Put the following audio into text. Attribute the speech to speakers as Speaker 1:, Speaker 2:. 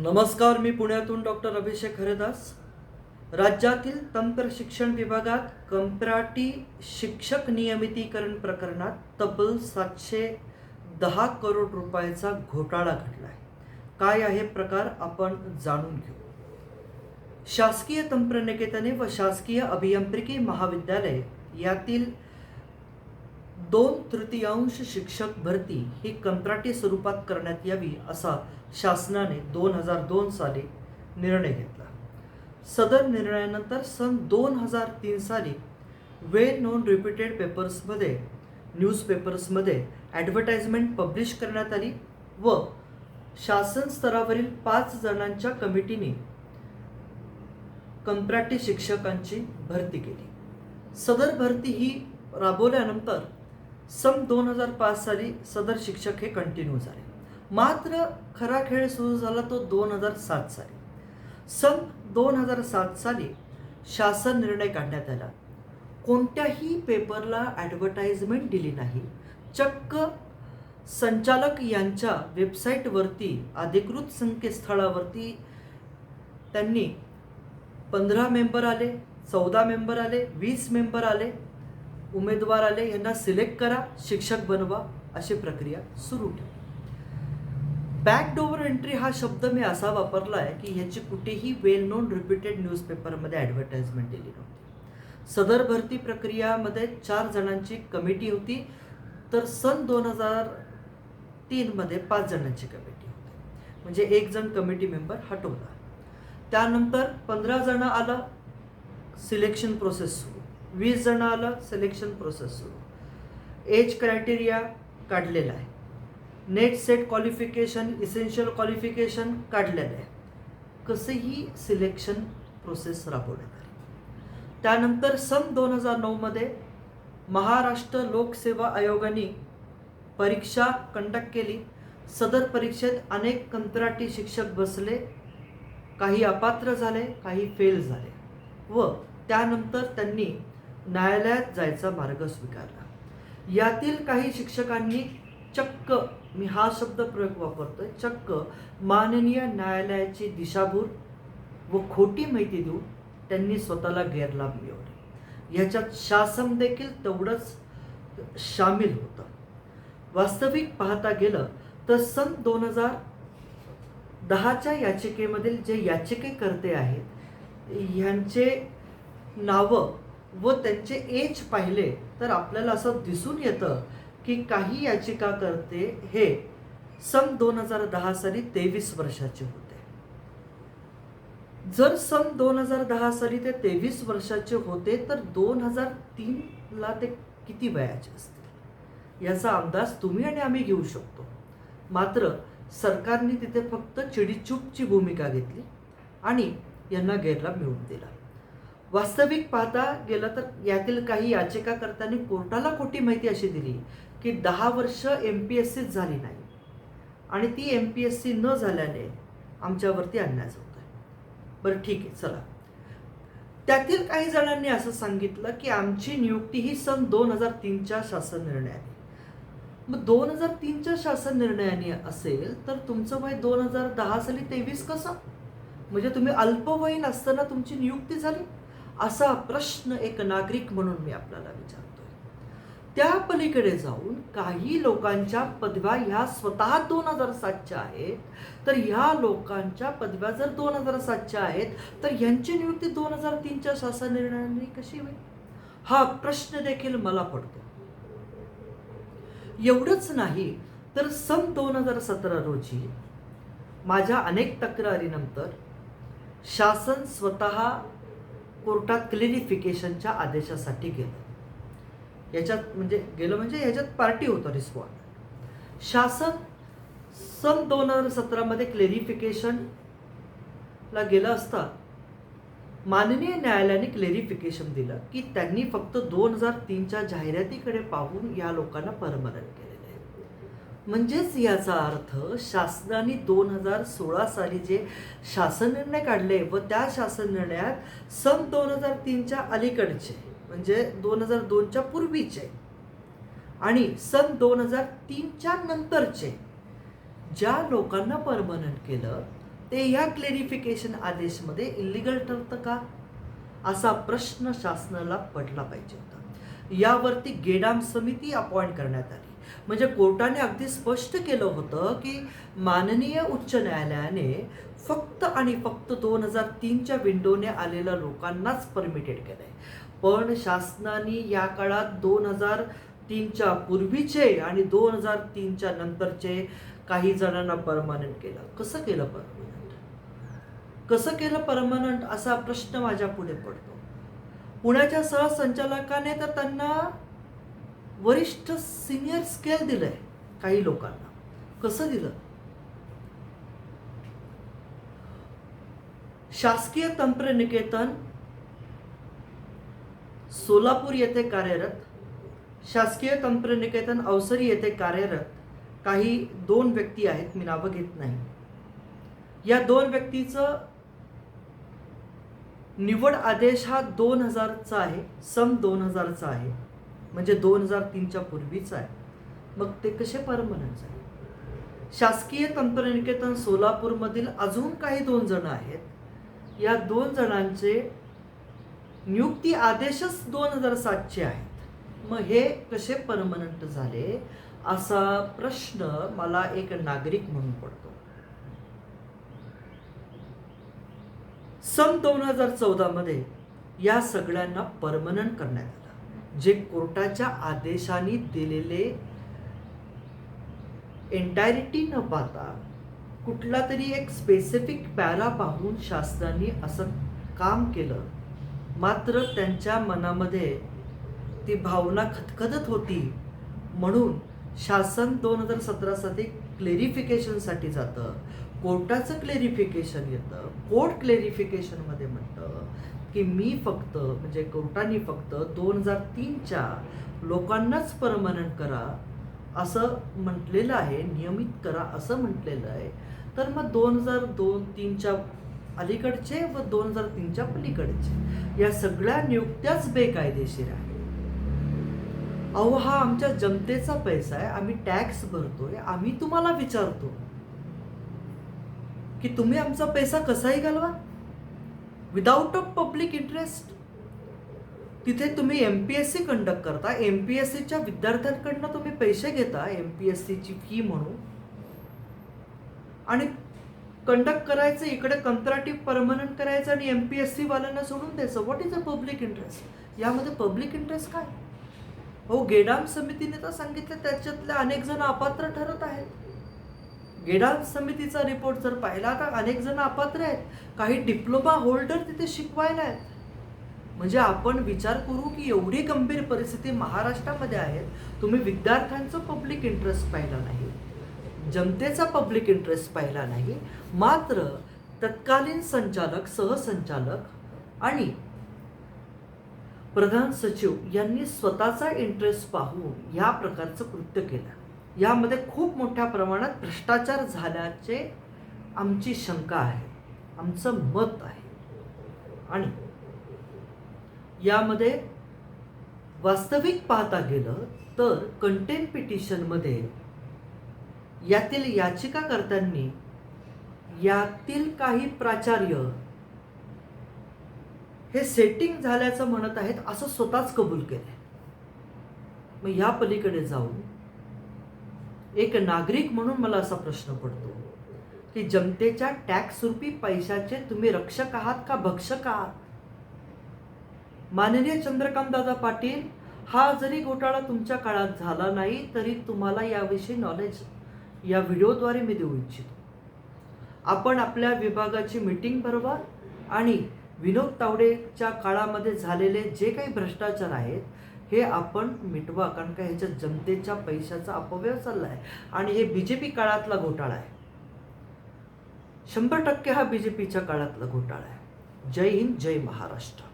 Speaker 1: नमस्कार मी पुण्यातून डॉक्टर अभिषेक हरदास. राज्यातील तंत्र शिक्षण विभागात कंपराटी शिक्षक नियमितीकरण प्रकरणात तब्बल सातशे दहा करोड रुपयाचा घोटाळा घडला आहे काय आहे प्रकार आपण जाणून घेऊ. शासकीय तंत्रनिकेतने व शासकीय अभियांत्रिकी महाविद्यालय यातील दोन तृतीयांश शिक्षक भरती ही कंत्राटी स्वरूपात करण्यात यावी असा शासनाने दोन हजार दोन साली निर्णय घेतला. सदर निर्णयानंतर सन दोन हजार तीन साली वेल नोन रिपीटेड पेपर्समध्ये न्यूजपेपर्समध्ये ॲडव्हर्टाइजमेंट पब्लिश करण्यात आली व शासन स्तरावरील पाच जणांच्या कमिटीने कंत्राटी शिक्षकांची भरती केली. सदर भरती ही राबवल्यानंतर सन दोन हजार पाच साली सदर शिक्षक हे कंटिन्यू झाले. मात्र खरा खेळ सुरू झाला तो दोन हजार सात साली. सन दोन हजार सात साली शासन निर्णय काढण्यात आला. कोणत्याही पेपरला ॲडव्हर्टाइजमेंट दिली नाही. चक्क संचालक यांच्या वेबसाईटवरती अधिकृत संकेतस्थळावरती त्यांनी पंधरा मेंबर आले चौदा मेंबर आले वीस मेंबर आले उमेदवार आले यांना सिलेक्ट करा शिक्षक बनवा अशी प्रक्रिया सुरू ठेवा. बॅकडोअर एंट्री हा शब्द मी असा वापरला आहे की ह्याची कुठेही वेल नोन रिपीटेड न्यूजपेपरमध्ये ॲडव्हर्टाइजमेंट दिली नव्हती. सदर भरती प्रक्रियामध्ये चार जणांची कमिटी होती तर सन दोन हजार तीनमध्ये पाच जणांची कमिटी होती. म्हणजे एक जण कमिटी मेंबर हटवला. त्यानंतर पंधरा जणं आलं सिलेक्शन प्रोसेस सुरू. वीस जण आलं सिलेक्शन प्रोसेस सुरू. एज क्रायटेरिया काढलेला आहे. NET SET qualification essential qualification काढलेलं आहे. कसंही सिलेक्शन प्रोसेस राबवण्यात आली. त्यानंतर सन दोन हजार नऊमध्ये महाराष्ट्र लोकसेवा आयोगाने परीक्षा कंडक्ट केली. सदर परीक्षेत अनेक कंत्राटी शिक्षक बसले. काही अपात्र झाले काही फेल झाले. व त्यानंतर त्यांनी न्यायालयात जायचा मार्ग स्वीकारला. यातील काही शिक्षकांनी चक्क मी हा शब्द प्रयोग वापरतोय चक्क माननीय न्यायालयाची दिशाभूल व खोटी माहिती देऊन त्यांनी स्वतःला गैरलाभ मिळवले. याच्यात शासन देखील तेवढंच सामील होतं. वास्तविक पाहता गेलं तर सन दोन हजार दहाच्या याचिकेमधील जे याचिकेकर्ते आहेत ह्यांचे नावं व त्यांचे एज पाहिले तर आपल्याला असं दिसून येतं की काही याचिकाकर्ते हे सन दोन हजार दहा साली तेवीस वर्षाचे होते. जर सन दोन हजार दहा साली ते तेवीस वर्षाचे होते तर दोन हजार तीनला ते किती वयाचे असतील? याचा अंदाज तुम्ही आणि आम्ही घेऊ शकतो. मात्र सरकारने तिथे फक्त चिडीचूपची भूमिका घेतली आणि यांना गैरलाभ मिळवून दिला. वास्तविक पाहता गेलं तर यातील काही याचिकाकर्त्यांनी कोर्टाला खोटी माहिती अशी दिली की दहा वर्ष एम पी एस सीच झाली नाही. आणि ती एम पी एस सी न झाल्याने आमच्यावरती अन्याय होत आहे बरं ठीक आहे चला. त्यातील काही जणांनी असं सांगितलं की आमची नियुक्ती ही सन दोन हजार तीनच्या शासन निर्णयाने. मग दोन हजार तीनच्या शासन निर्णयाने असेल तर तुमचं वय दोन हजार दहा साली तेवीस कसं? म्हणजे तुम्ही अल्पवयीन असताना तुमची नियुक्ती झाली? असा प्रश्न एक नागरिक म्हणून मी आपल्याला विचारतोय. त्या पलीकडे जाऊन काही लोकांच्या पदव्या ह्या स्वतः दोन हजार सातच्या आहेत तर ह्या लोकांच्या पदव्या जर दोन हजार सातच्या आहेत तर ह्यांची नियुक्ती दोन हजार तीनच्या शासन निर्णयाने कशी होईल? हा प्रश्न देखील मला पडतो. एवढंच नाही तर सन दोन हजार सतरा रोजी माझ्या अनेक तक्रारीनंतर शासन स्वतः कोर्टात क्लिरिफिकेशनच्या आदेशासाठी गेलं. याच्यात म्हणजे गेलं म्हणजे याच्यात पार्टी होतं रिस्पॉन्ड शासन सन दोन हजार सतरामध्ये क्लेरिफिकेशनला गेलं असता माननीय न्यायालयाने क्लेरिफिकेशन दिलं की त्यांनी फक्त दोन हजार तीनच्या जाहिरातीकडे पाहून या लोकांना परमनंट केलं. म्हणजेच याचा अर्थ शासनाने दोन हजार सोळा साली जे शासन निर्णय काढले व त्या शासन निर्णयात सन दोन हजार तीनच्या अलीकडचे म्हणजे दोन हजार दोनच्या पूर्वीचे आणि सन दोन हजार तीनच्या नंतरचे ज्या लोकांना परमनंट केलं ते ह्या क्लेरिफिकेशन आदेशमध्ये इलिगल ठरतं का? असा प्रश्न शासनाला पडला पाहिजे होता. यावरती गेडाम समिती अपॉइंट करण्यात आली. म्हणजे कोर्टाने अगदी स्पष्ट केलं होतं की माननीय उच्च न्यायालयाने फक्त आणि फक्त दोन हजार तीनच्या विंडोने आलेल्या लोकांनाच परमिटेड केलं आहे पण शासनाने या काळात दोन हजार तीनच्या पूर्वीचे आणि दोन हजार तीनच्या नंतरचे काही जणांना परमनंट केलं. कसं केलं परमनंट कसं केलं परमनंट असा प्रश्न माझ्या पुढे पडतो. पुण्याच्या सहसंचालकाने तर त्यांना वरिष्ठ सिनियर स्केल दिलंय काही लोकांना. कसं दिलं? शासकीय तंत्रनिकेतन सोलापूर येथे कार्यरत शासकीय तंत्रनिकेतन अवसरी येथे कार्यरत काही दोन व्यक्ती आहेत मी नावं घेत नाही. या दोन व्यक्तीचं निवड आदेश हा दोन हजारचा आहे सम दोन हजारचा आहे. म्हणजे दोन हजार तीनच्या पूर्वीच आहे. मग ते कसे परमनंट झाले शासकीय तंत्रनिकेतन सोलापूरमधील अजून काही दोन जण आहेत. या दोन जणांचे नियुक्ती आदेशच दोन हजार सातचे आहेत. मग हे कसे परमनंट झाले? असा प्रश्न मला एक नागरिक म्हणून पडतो. सन दोन हजार चौदामध्ये या सगळ्यांना परमनंट करण्यात आलं. जे कोर्टाच्या आदेशाने दिलेले एन्टायरिटी न पाहता कुठला तरी एक स्पेसिफिक पॅरा पाहून शासनाने असं काम केलं. मात्र त्यांच्या मनामध्ये ती भावना खतखतत होती. म्हणून शासन दोन हजार सतरासाठी क्लेरिफिकेशनसाठी जातं. कोर्टाचं क्लेरिफिकेशन येतं. कोर्ट क्लेरिफिकेशनमध्ये म्हणतं. की मी फक्त म्हणजे कोर्टाने फक्त दोन हजार तीनच्या लोकांनाच परमनंट करा असं म्हटलेलं आहे नियमित करा असं म्हटलेलं आहे. तर मग दोन हजार दोन तीनच्या अलीकडचे व दोन हजार तीनच्या पलीकडचे या सगळ्या नियुक्त्याच बेकायदेशीर आहे अहो हा आमच्या जनतेचा पैसा आहे आम्ही टॅक्स भरतोय आम्ही तुम्हाला विचारतो की तुम्ही आमचा पैसा कसाही घालवा? विदाउट अ पब्लिक इंटरेस्ट तिथे तुम्ही M P S C conduct करता. एम पी एस सीच्या विद्यार्थ्यांकडनं तुम्ही पैसे घेता एम पी एस सीची फी म्हणून. आणि कंडक्ट करायचं इकडे कंत्राटी परमनंट करायचं आणि एम पी एस सी वाल्यांना सोडून द्यायचं. What is a public interest यामध्ये पब्लिक इंटरेस्ट काय? हो गेडाम समितीने तर सांगितलं त्याच्यातले अनेक जण अपात्र ठरत आहेत. गेडाम समितीचा रिपोर्ट जर पाहिला तर अनेक जण अपात्र आहेत. काही डिप्लोमा होल्डर तिथे शिकवायला आहेत. म्हणजे आपण विचार करू की एवढी गंभीर परिस्थिती महाराष्ट्रामध्ये आहे. तुम्ही विद्यार्थ्यांचं पब्लिक इंटरेस्ट पाहिला नाही. जनतेचा पब्लिक इंटरेस्ट पाहिला नाही. मात्र तत्कालीन संचालक सहसंचालक आणि प्रधान सचिव यांनी स्वतःचा इंटरेस्ट पाहून या प्रकारचं कृत्य केलं. यामध्ये खूप मोठ्या प्रमाणात भ्रष्टाचार झाल्याचे आमची शंका आहे. आमचं मत आहे. आणि यामध्ये वास्तविक पाहता गेलं तर कंटेंट पिटिशनमध्ये यातील याचिकाकर्त्यांनी यातील काही प्राचार्य हे सेटिंग झाल्याचं म्हणत आहेत असं स्वतःच कबूल केलं मग या पलीकडे जाऊन एक नागरिक म्हणून मला असा प्रश्न पडतो की जनतेच्या टॅक्स रूपी पैशाचे तुम्ही रक्षक आहात का भक्षक आहात? माननीय चंद्रकांत दादा पाटील हा जरी घोटाळा तुमच्या काळात झाला नाही तरी तुम्हाला याविषयी नॉलेज या व्हिडिओद्वारे मी देऊ इच्छितो. आपण आपल्या विभागाची मीटिंग भरवा आणि विनोद तावडेच्या काळामध्ये झालेले जे काही भ्रष्टाचार आहेत हे आपण मिटवा कारण का ह्याच्या जनतेच्या पैशाचा अपव्यय चालला आहे आणि हे बी जे पी काळातला घोटाळा आहे. शंभर टक्के हा बी जे पीच्या काळातला घोटाळा आहे. जय हिंद जय महाराष्ट्र.